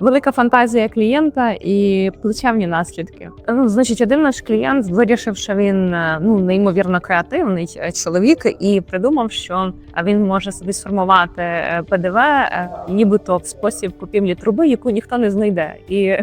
велика фантазія клієнта і плечевні наслідки. Ну, значить, один наш клієнт вирішив, що він е, ну неймовірно креативний е, чоловік, і придумав, що він може собі сформувати е, ПДВ, нібито в спосіб купівлі труби, яку ніхто не знайде. І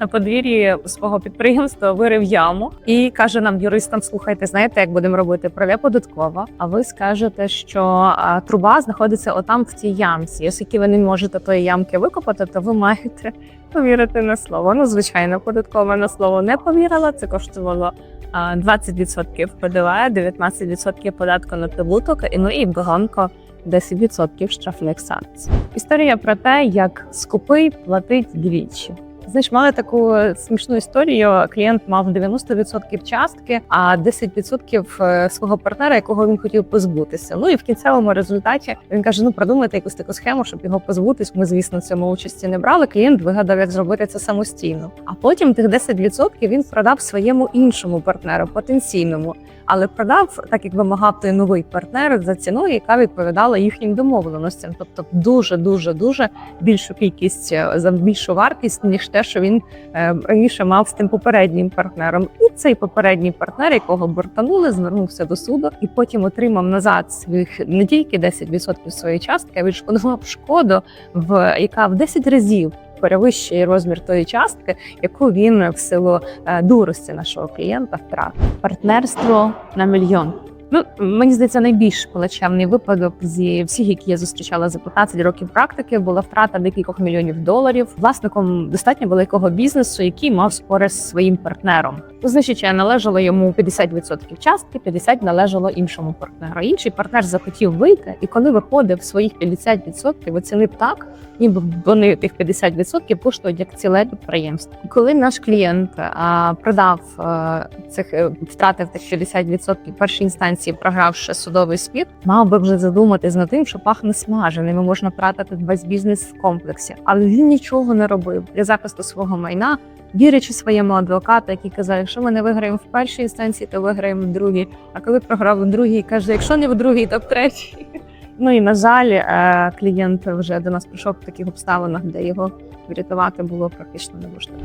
на подвір'ї свого підприємства вирив яму і каже нам юристам: слухайте, знаєте, як будемо робити праве податкова. А ви скажете, що труба знаходиться отам в цій ямці. Оскільки ви не можете тої ямки викопати, то ви маєте повірити на слово. Ну, звичайно, податкова на слово не повірила. Це коштувало а, 20% ПДВ, 19% податку на прибуток, і ну і баганко 10% штрафних санкцій. Історія про те, як скупий платить двічі. Знаєш, мали таку смішну історію. Клієнт мав 90% частки, а 10% е, свого партнера, якого він хотів позбутися. Ну і в кінцевому результаті він каже: ну продумайте якусь таку схему, щоб його позбутись. Ми, звісно, цьому участі не брали. Клієнт вигадав, як зробити це самостійно. А потім тих 10% він продав своєму іншому партнеру, потенційному. Але продав, так як вимагав той новий партнер за ціною, яка відповідала їхнім домовленостям. Тобто дуже дуже дуже більшу кількість е, за більшу вартість, ніж те, що він е, раніше мав з тим попереднім партнером. І цей попередній партнер, якого бортанули, звернувся до суду і потім отримав назад своїх не тільки 10% своєї частки, а відшкодував шкоду, в яка в 10 разів. Перевищує розмір тої частки, яку він в силу е, дурості нашого клієнта втратив. Партнерство на мільйон. Ну мені здається, найбільш плачевний випадок зі всіх, які я зустрічала за 15 років практики, була втрата декількох мільйонів доларів власником достатньо великого бізнесу, який мав спори з своїм партнером. Значить, належало йому 50% частки, 50% належало іншому партнеру. Інший партнер захотів вийти, і коли виходив своїх 50%, оцінив так, ніби вони тих 50% коштують як ціле підприємство. Коли наш клієнт а, продав а, цих е, втратив тих 50% в першій інстанції, програвши судовий спір, мав би вже задуматись над тим, що пахне смаженим, і можна втратити весь бізнес в комплексі. Але він нічого не робив для захисту свого майна. Вірячи своєму адвокату, який казав, якщо ми не виграємо в першій інстанції, то виграємо в другій. А коли програв у другій, каже, якщо не в другій, то в третій. Ну і на жаль, е, клієнт вже до нас прийшов в таких обставинах, де його врятувати було практично неможливо.